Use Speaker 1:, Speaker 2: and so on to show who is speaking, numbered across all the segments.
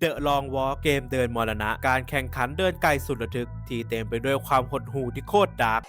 Speaker 1: เดอะลองวอลเกมเดินมรณะ การแข่งขันเดินไกลสุดระทึก ที่เต็มไปด้วยความหดหู่ที่โคตรดาร์ก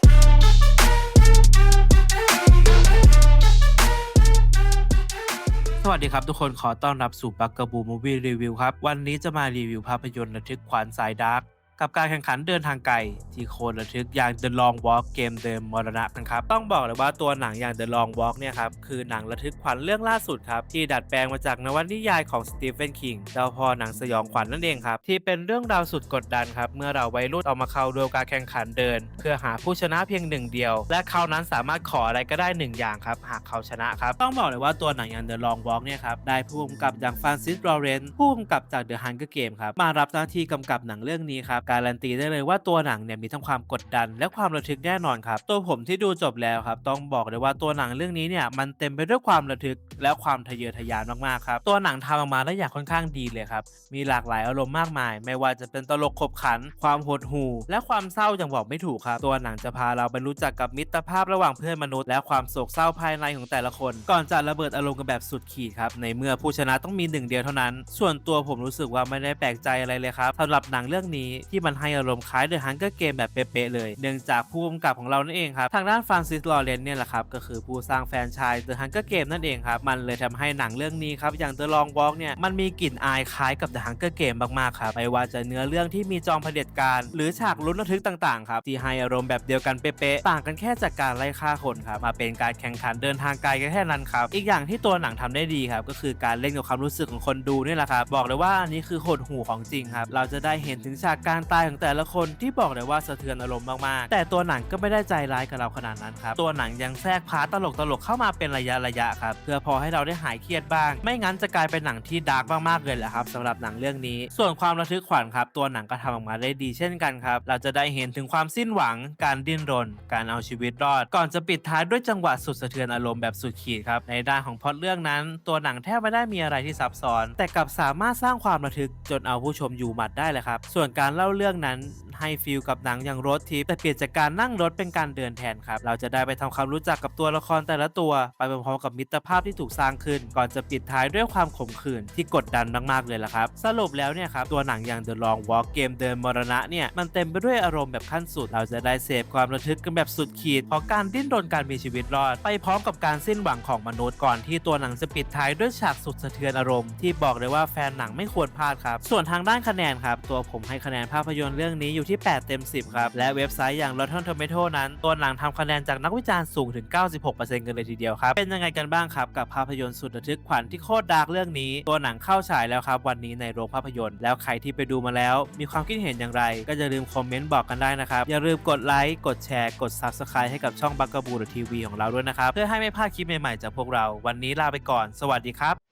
Speaker 1: สวัสดีครับทุกคนขอต้อนรับสู่บักกะบูมูวี่รีวิวครับ วันนี้จะมารีวิวภาพยนตร์ระทึกขวัญสายดาร์ก กับการแข่งขันเดินทางไกล ที่โคตรระทึกอย่าง The Long Walk เกมเดิมมรณะกันครับ ต้องบอกเลยว่าตัวหนังอย่าง The Long Walk เนี่ยครับ คือหนังระทึกขวัญเรื่องล่าสุดครับ ที่ดัดแปลงมาจากนวนิยายของสตีเฟนคิงเจ้าพ่อหนังสยองขวัญนั่นเองครับ ที่เป็นเรื่องราวสุดกดดันครับ เมื่อเราวัยรุ่นเอามาเข้าร่วการแข่งขันเดิน เพื่อหาผู้ชนะเพียงหนึ่งเดียว และเขานั้นสามารถขออะไรก็ได้หนึ่งอย่างครับหากเขาชนะครับต้องบอกเลยว่าตัวหนังอย่าง The Long Walk เนี่ยครับได้ผู้กำกับอย่างฟรานซิสลอเรนซ์ผู้กำกับจาก The Hunger Game ครับมารับหน้าที่กำกับหนังเรื่องนี้ครับการันตีได้เลยว่าตัวหนังเนี่ยมีทั้งความกดดัน และความระทึกแน่นอนครับ ตัวผมที่ดูจบแล้วครับ ต้องบอกเลยว่าตัวหนังเรื่องนี้เนี่ยมันเต็มไปด้วยความระทึกและความทะเยอทะยานมากๆครับ ตัวหนังทำออกมาได้อย่างค่อนข้างดีเลยครับ มีหลากหลายอารมณ์มากมาย ไม่ว่าจะเป็นตลกขบขัน ความหดหู่ และความเศร้าอย่างบอกไม่ถูกครับ ตัวหนังจะพาเราไปรู้จักกับมิตรภาพระหว่างเพื่อนมนุษย์ และความโศกเศร้าภายในของแต่ละคน ก่อนจะระเบิดอารมณ์กันแบบสุดขีดครับในเมื่อผู้ชนะต้องมีหนึ่งเดียวเท่านั้น ส่วนตัวผมรู้สึกว่าไม่ได้แปลกใจอะไรเลยครับสำหรับหนังเรื่องนี้ที่มันให้อารมณ์คล้ายเดอะฮังเกอร์เกมแบบเป๊ะๆเลย เนื่องจากผู้กำกับของเรานั่นเองครับ ทางด้านฟรานซิสลอเรนซ์เนี่ยแหละครับ ก็คือผู้สร้างแฟนชส์เดอะฮังเกอร์เกมนั่นเองครับ มันเลยทำให้หนังเรื่องนี้ครับ อย่าง The Long Walk เนี่ย มันมีกลิ่นอายคล้ายกับ The Hunger Game มมากๆครับ ไม่ว่าจะเนื้อเรื่องที่มีจอมเผด็จการ หรือฉากลุ้นระทึกต่างๆครับที่ให้อารมณ์แบบเดียวกันเป๊ะๆ ต่างกันแค่จากการไล่ฆ่าคนครับ มาเป็นการแข่งขันเดินทางไกลกันแค่นั้นครับ อีกอย่างที่ตัวหนังทำได้ดีครับ ก็คือการเล่นกับความรู้สึกของคนดูนี่แหละครับ บอกเลยว่าอันนี้คือโหดหูของจริงครับ เราจะได้เห็นถึงฉากการตายของแต่ละคนที่บอกเลยว่าสะเทือนอารมณ์มากๆ แต่ตัวหนังก็ไม่ได้ใจร้ายกับเราขนาดนั้นครับ ตัวหนังยังแทรกพาร์ทตลกตลกเข้ามาเป็นระยะระยะครับ เพื่อพอให้เราได้หายเครียดบ้าง ไม่งั้นจะกลายเป็นหนังที่ดาร์กมากๆเลยแหละครับสำหรับหนังเรื่องนี้ ส่วนความระทึกขวัญครับ ตัวหนังก็ทำออกมาได้ดีเช่นกันครับ เราจะได้เห็นถึงความสิ้นหวัง การดิ้นรน การเอาชีวิตรอด ก่อนจะปิดท้ายด้วยจังหวะสุดสะเทือนอารมณ์แบบสุดขีดครับ ในด้านของพล็อตเรื่องนั้น ตัวหนังแทบไม่ได้มีอะไรที่ซับซ้อน แต่กลับสามารถสร้างความระทึกจนเอาผู้ชมอยู่หมัดได้เลยครับ ส่วนการเล่าเรื่องนั้นให้ฟีลกับหนังอย่างรถทิปแต่เปลี่ยนจากการนั่งรถเป็นการเดินแทนครับ เราจะได้ไปทำความรู้จักกับตัวละครแต่ละตัว ไปพร้อมๆกับมิตรภาพที่ถูกสร้างขึ้น ก่อนจะปิดท้ายด้วยความขมขื่นที่กดดันมากๆเลยละครับ สรุปแล้วเนี่ยครับตัวหนังอย่าง The Long Walk เกมเดินมรณะเนี่ยมันเต็มไปด้วยอารมณ์แบบขั้นสุด เราจะได้เสพความระทึกกันแบบสุดขีดเพราะการดิ้นรนการมีชีวิตรอด ไปพร้อมกับการสิ้นหวังของมนุษย์ก่อนที่ตัวหนังจะปิดท้ายด้วยฉากสุดสะเทือนอารมณ์ที่บอกเลยว่าแฟนหนังไม่ควรพลาดครับส่วนทางด้านคะแนนครับตัวผมให้คะแนนภาพพยนตร์เรื่องนี้อยู่ที่ 8 เต็ม 10 ครับ และเว็บไซต์อย่าง Rotten Tomato นั้นตัวหนังทำคะแนนจากนักวิจารณ์สูงถึง 96%กันเลยทีเดียวครับ เป็นยังไงกันบ้างครับ กับภาพยนตร์สุดระทึกขวัญที่โคตรดาร์กเรื่องนี้ ตัวหนังเข้าฉายแล้วครับ วันนี้ในโรงภาพยนตร์แล้วใครที่ไปดูมาแล้ว มีความคิดเห็นอย่างไร ก็อย่าลืมคอมเมนต์บอกกันได้นะครับอย่าลืมกดไลค์กดแชร์กด Subscribe ให้กับช่องบักกบูทีวีของเราด้วยนะครับเพื่อให้ไม่พลาดคลิปใหม่ๆจากพวกเราวันนี้ลาไปก่อน สวัสดีครับ